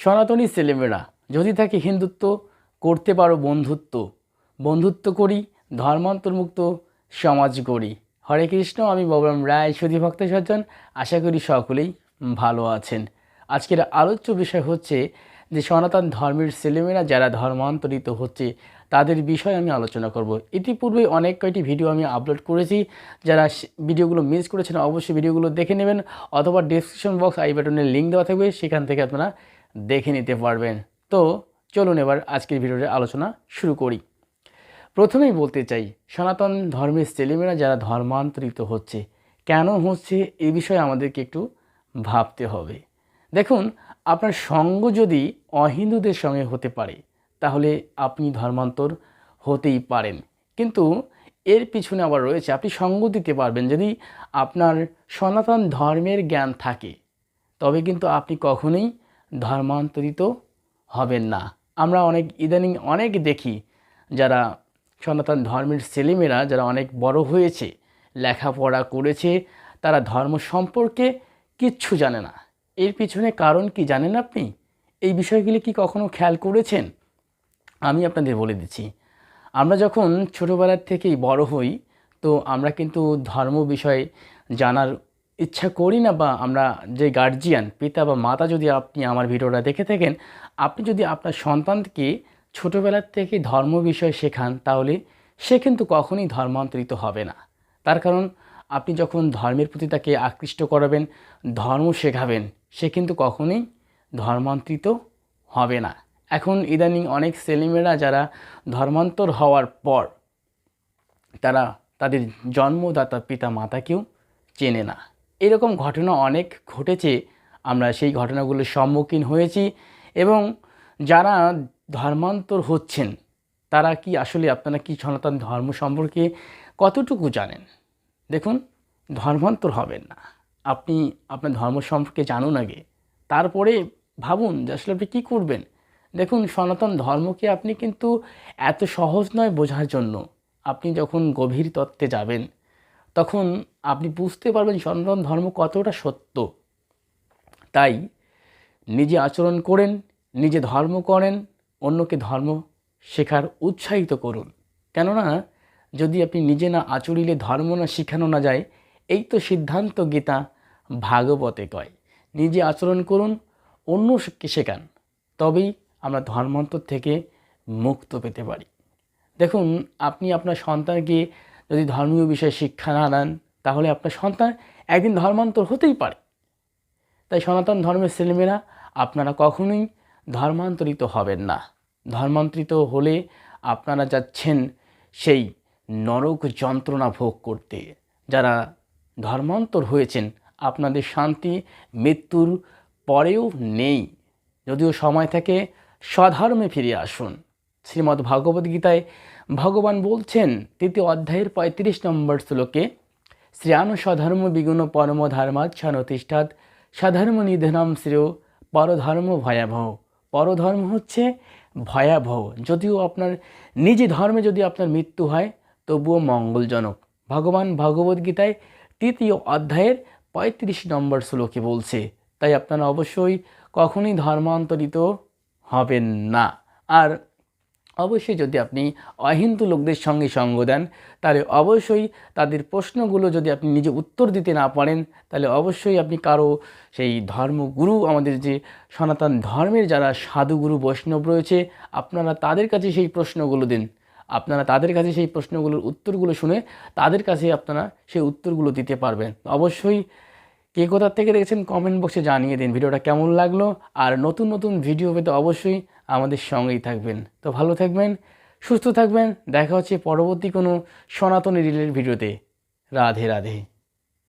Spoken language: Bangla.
সনাতনী ছেলেমেয়েরা যদি থাকে হিন্দুত্ব করতে পারো, বন্ধুত্ব বন্ধুত্ব করি, ধর্মান্তর্মুক্ত সমাজ গড়ি। হরে কৃষ্ণ, আমি ববরাম রায় সুধী ভক্ত সজ্জন। আশা করি সকলেই ভালো আছেন। আজকের আলোচ্য বিষয় হচ্ছে যে সনাতন ধর্মের ছেলেমেয়েরা যারা ধর্মান্তরিত হচ্ছে, তাদের বিষয়ে আমি আলোচনা করব। ইতিপূর্বে অনেক কয়টি ভিডিও আমি আপলোড করেছি। যারা ভিডিওগুলো মিস করেছেন, অবশ্যই ভিডিওগুলো দেখে নেবেন, অথবা ডিসক্রিপশন বক্স আই বাটনের লিঙ্ক দেওয়া থাকবে, সেখান থেকে আপনারা দেখে নিতে পারবেন। তো চলুন এবার আজকের ভিডিওর আলোচনা শুরু করি। প্রথমেই বলতে চাই, সনাতন ধর্মের ছেলেমেয়েরা যারা ধর্মান্তরিত হচ্ছে, কেন হচ্ছে এ বিষয়ে আমাদেরকে একটু ভাবতে হবে। দেখুন, আপনার সঙ্গ যদি অহিন্দুদের সঙ্গে হতে পারে, তাহলে আপনি ধর্মান্তর হতেই পারেন। কিন্তু এর পিছনে আবার রয়েছে, আপনি সঙ্গ দিতে পারবেন। যদি আপনার সনাতন ধর্মের জ্ঞান থাকে, তবে কিন্তু আপনি কখনোই ধর্মান্তরিত হবেন না। আমরা অনেক, ইদানিং অনেক দেখি যারা সনাতন ধর্মের ছেলেমেয়েরা, যারা অনেক বড় হয়েছে, লেখাপড়া করেছে, তারা ধর্ম সম্পর্কে কিচ্ছু জানে না। এর পিছনে কারণ কি জানেন আপনি? এই বিষয়গুলি কি কখনো খেয়াল করেছেন? আমি আপনাদের বলে দিচ্ছি। আমরা যখন ছোটোবেলার থেকেই বড় হই, তো আমরা কিন্তু ধর্ম বিষয়ে জানার ইচ্ছা করি না বা আমরা যে গার্জিয়ান পিতা বা মাতা যদি আপনি আমার ভিডিওটা দেখে থাকেন, আপনি যদি আপনার সন্তানকে ছোটোবেলার থেকে ধর্ম বিষয় শেখান, তাহলে সে কিন্তু কখনই ধর্মান্তরিত হবে না। তার কারণ, আপনি যখন ধর্মের প্রতি তাকে আকৃষ্ট করাবেন, ধর্ম শেখাবেন, সে কিন্তু কখনোই ধর্মান্তরিত হবে না। এখন ইদানিং অনেক ছেলেমেয়েরা যারা ধর্মান্তর হওয়ার পর, তারা তাদের জন্মদাতা পিতা মাতাকেও চেনে না। এরকম ঘটনা অনেক ঘটেছে। আমরা সেই ঘটনাগুলোর সম্মুখীন হয়েছি এবং যারা ধর্মান্তর হচ্ছেন, তারা কি আসলে আপনারা কি সনাতন ধর্ম সম্পর্কে কতটুকু জানেন? দেখুন, ধর্মান্তর হবেন না। আপনি আপনার ধর্ম সম্পর্কে জানুন আগে, তারপরে ভাবুন যে আসলে আপনি কী করবেন। দেখুন, সনাতন ধর্মকে আপনি কিন্তু এত সহজ নয় বোঝার জন্য। আপনি যখন গভীর তত্ত্বে যাবেন, তখন আপনি বুঝতে পারবেন সনাতন ধর্ম কতটা সত্য। তাই নিজে আচরণ করেন, নিজে ধর্ম করেন, অন্যকে ধর্ম শেখার উৎসাহিত করুন। কেননা, যদি আপনি নিজে না আচরিলে ধর্ম না শিখানো না যায়, এই তো সিদ্ধান্ত গীতা ভাগবতে কয়। নিজে আচরণ করুন, অন্যকে শেখান, তবেই আমরা ধর্মান্তর থেকে মুক্ত পেতে পারি। দেখুন, আপনি আপনার সন্তানকে যদি ধর্মীয় বিষয়ে শিক্ষা না দেন তাহলে আপনার সন্তান একদিন ধর্মান্তর হতেই পারে। তাই সনাতন ধর্মের ছেলেমেয়েরা আপনারা কখনোই ধর্মান্তরিত হবেন না। ধর্মান্তরিত হলে আপনারা যাচ্ছেন সেই নরক যন্ত্রণা ভোগ করতে। যারা ধর্মান্তর হয়েছেন, আপনাদের শান্তি মৃত্যুর পরেও নেই। যদিও সময় থাকে স্বধর্মে ফিরে আসুন। শ্রীমদ্ ভগবদ্গীতায় ভগবান বলছেন, তৃতীয় অধ্যায়ের পঁয়ত্রিশ নম্বর শ্লোকে শ্রেয়ান স্বধর্ম বিগুণ পরম ধর্মাচ্ছানতিষ্ঠাত স্বধর্ম নিধনম শ্রেয় পরধর্ম ভয়াবহ। পরধর্ম হচ্ছে ভয়াবহ। যদিও আপনার নিজ ধর্মে যদি আপনার মৃত্যু হয়, তবুও মঙ্গলজনক। ভগবান ভগবদ্গীতায় তৃতীয় অধ্যায়ের পঁয়ত্রিশ নম্বর শ্লোকে বলছে, তাই আপনারা অবশ্যই কখনই ধর্মান্তরিত হবেন না। আর অবশ্যই যদি আপনি অহিন্দু লোকদের সঙ্গে সঙ্গ দেন, তাহলে অবশ্যই তাদের প্রশ্নগুলো যদি আপনি নিজে উত্তর দিতে না পারেন, তাহলে অবশ্যই আপনি কারও সেই ধর্মগুরু, আমাদের যে সনাতন ধর্মের যারা সাধুগুরু বৈষ্ণব রয়েছে, আপনারা তাদের কাছে সেই প্রশ্নগুলো দিন। আপনারা তাদের কাছে সেই প্রশ্নগুলোর উত্তরগুলো শুনে তাদের কাছে আপনারা সেই উত্তরগুলো দিতে পারবেন। অবশ্যই কে কোথা থেকে দেখেছেন, কমেন্ট বক্সে জানিয়ে দিন ভিডিওটা কেমন লাগল। আর নতুন নতুন ভিডিও পেতে অবশ্যই আমাদের সঙ্গেই থাকবেন। তো ভালো থাকবেন, সুস্থ থাকবেন। দেখা হচ্ছে পরবর্তী কোনো সনাতনী রিলের ভিডিওতে। রাধে রাধে।